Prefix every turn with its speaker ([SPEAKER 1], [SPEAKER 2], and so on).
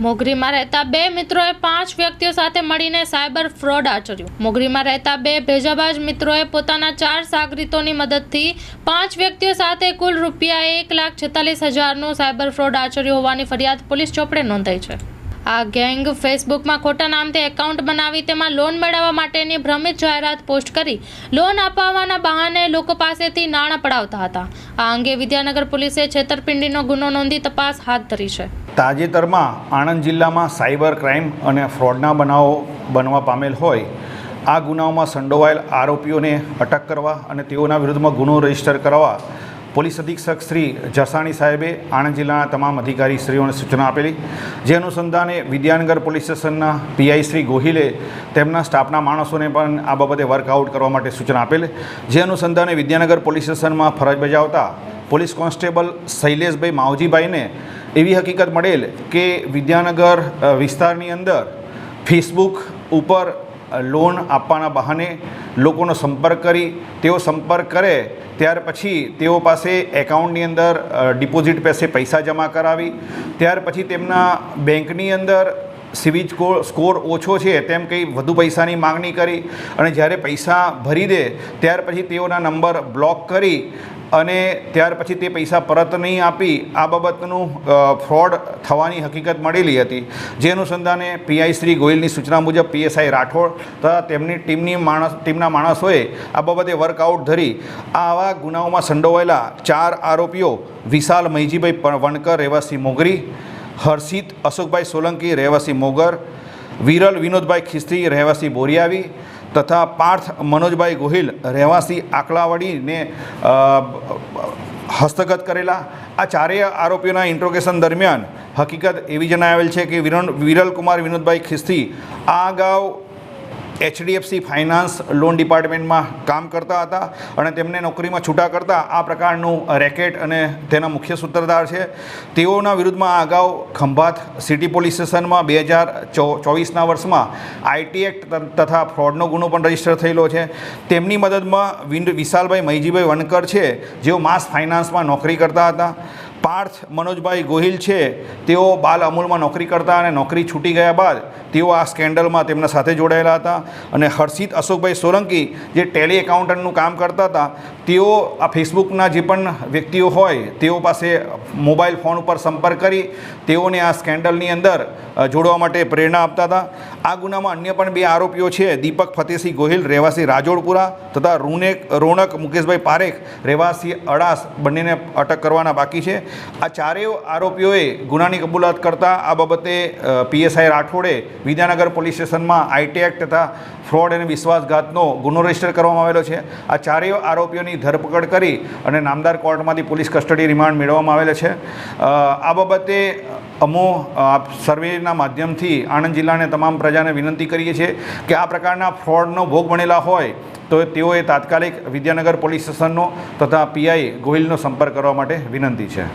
[SPEAKER 1] મોગરીમાં રહેતા બે મિત્રોએ પાંચ વ્યક્તિઓ સાથે મળીને સાયબર ફ્રોડ આચર્યું. મોગરીમાં રહેતા બે ભેજાબાજ મિત્રોએ પોતાના ચાર સાગરીતોની મદદથી પાંચ વ્યક્તિઓ સાથે કુલ રૂપિયા એક લાખ છેતાલીસ હજારનું સાયબર ફ્રોડ આચર્યું હોવાની ફરિયાદ પોલીસ ચોપડે નોંધાઈ છે. આ ગેંગ ફેસબુકમાં ખોટા નામથી એકાઉન્ટ બનાવી તેમાં લોન મેળવવા માટેની ભ્રમિત જાહેરાત પોસ્ટ કરી લોન અપાવવાના બહાને લોકો પાસેથી નાણાં પડાવતા હતા. આ અંગે વિદ્યાનગર પોલીસે છેતરપિંડીનો ગુનો નોંધી તપાસ હાથ ધરી છે.
[SPEAKER 2] તાજેતરમાં આણંદ જિલ્લામાં સાયબર ક્રાઇમ અને ફ્રોડના બનાવો બનવા પામેલ હોય, આ ગુનાઓમાં સંડોવાયેલ આરોપીઓને અટક કરવા અને તેઓના વિરુદ્ધમાં ગુનો રજિસ્ટર કરવા પોલીસ અધિક્ષક શ્રી જસાણી સાહેબે આણંદ જિલ્લાના તમામ અધિકારી શ્રીઓને સૂચના આપેલી. જે અનુસંધાને વિદ્યાનગર પોલીસ સ્ટેશનના પીઆઈ શ્રી ગોહિલે તેમના સ્ટાફના માણસોને પણ આ બાબતે વર્કઆઉટ કરવા માટે સૂચના આપેલ. જે અનુસંધાને વિદ્યાનગર પોલીસ સ્ટેશનમાં ફરજ બજાવતા પોલીસ કોન્સ્ટેબલ શૈલેષભાઈ માવજીભાઈને એવી હકીકત મળેલ કે વિદ્યાનગર વિસ્તારની અંદર ફેસબુક ઉપર લોન આપવાના બહાને લોકોનો સંપર્ક કરી, તેઓ સંપર્ક કરે, ત્યાર પછી તેઓ પાસે એકાઉન્ટની અંદર ડિપોઝિટ પાસે પૈસા જમા કરાવી, ત્યાર પછી તેમના બેંકની અંદર સિવિલ સ્કોર સ્કોર ઓછો છે તેમ કંઈ વધુ પૈસાની માંગણી કરી અને જ્યારે પૈસા ભરી દે, ત્યાર પછી તેઓના નંબર બ્લોક કરી અને ત્યાર પછી તે પૈસા પરત નહીં આપી આ બાબતનું ફ્રોડ થવાની હકીકત મળેલી હતી. જે અનુસંધાને પીઆઈ શ્રી ગોયલની સૂચના મુજબ પીએસઆઈ રાઠોડ તથા તેમની ટીમની માણસ, ટીમના માણસોએ આ બાબતે વર્કઆઉટ ધરી આવા ગુનાઓમાં સંડોવાયેલા ચાર આરોપીઓ વિશાલ મૈજીભાઈ વણકર, રહેવાસી મોગરી, હર્ષિત અશોકભાઈ સોલંકી, રહેવાસી મોગર, વિરલ વિનોદભાઈ ખિસ્ત્રી રહેવાસી બોરિયાવી તથા પાર્થ મનોજભાઈ ગોહિલ રહેવાસી આકલાવાડીને હસ્તગત કરેલા. આ ચારેય આરોપીઓના ઇન્ટ્રોગેશન દરમિયાન હકીકત એવી જણાવેલ છે કે વિરલ વિરલકુમાર વિનોદભાઈ ખિસ્તી આ અગાઉ એચડીએફસી ફાઇનાન્સ લોન ડિપાર્ટમેન્ટમાં કામ કરતા હતા અને તેમને નોકરીમાં છૂટા કરતા આ પ્રકારનું રેકેટ અને તેના મુખ્ય સૂત્રધાર છે. તેઓના વિરુદ્ધમાં અગાઉ ખંભાત સિટી પોલીસ સ્ટેશનમાં બે હજાર ચોવીસના વર્ષમાં આઈટી એક્ટ તથા ફ્રોડનો ગુનો પણ રજિસ્ટર થયેલો છે. તેમની મદદમાં વિશાલભાઈ મૈજીભાઈ વણકર છે, જેઓ માસ ફાઇનાન્સમાં નોકરી કરતા હતા. પાર્થ મનોજભાઈ ગોહિલ છે. તેઓ બાલ અમૂલમાં નોકરી કરતા અને નોકરી છૂટી ગયા બાદ તેઓ આ સ્કેન્ડલમાં તેમના સાથે જોડાયેલા હતા. અને હર્ષિત અશોકભાઈ સોલંકી જે ટેલી એકાઉન્ટન્ટનું કામ કરતા હતા, તેઓ આ ફેસબુકના જે પણ વ્યક્તિઓ હોય, તેઓ પાસે મોબાઈલ ફોન ઉપર સંપર્ક કરી તેઓને આ સ્કેન્ડલની અંદર જોડવા માટે પ્રેરણા આપતા હતા. આ ગુનામાં અન્ય પણ બે આરોપીઓ છે. દીપક ફતેહસિંહ ગોહિલ રહેવાસી રાજોડપુરા તથા રૂનેક, રોનક મુકેશભાઈ પારેખ રહેવાસી અડાસ બંનેને અટક કરવાના બાકી છે. આ ચારેય આરોપીઓએ ગુનાની કબૂલાત કરતા આ બાબતે પીએસઆઈ રાઠોડે વિદ્યાનગર પોલીસ સ્ટેશનમાં આઈટી એક્ટ તથા ફ્રોડ અને વિશ્વાસઘાતનો ગુનો રજિસ્ટર કરવામાં આવેલો છે. આ ચારેય આરોપીઓની ધરપકડ કરી અને નામદાર કોર્ટમાંથી પોલીસ કસ્ટડી રિમાન્ડ મેળવવામાં આવેલ છે. આ બાબતે અમો આપ સર્વેના માધ્યમથી આણંદ જિલ્લાને તમામ પ્રજાને વિનંતી કરીએ છીએ કે આ પ્રકારના ફ્રોડનો ભોગ બનેલા હોય તો તેઓએ તાત્કાલિક વિદ્યાનગર પોલીસ સ્ટેશનનો તથા પીઆઈ ગોહિલનો સંપર્ક કરવા માટે વિનંતી છે.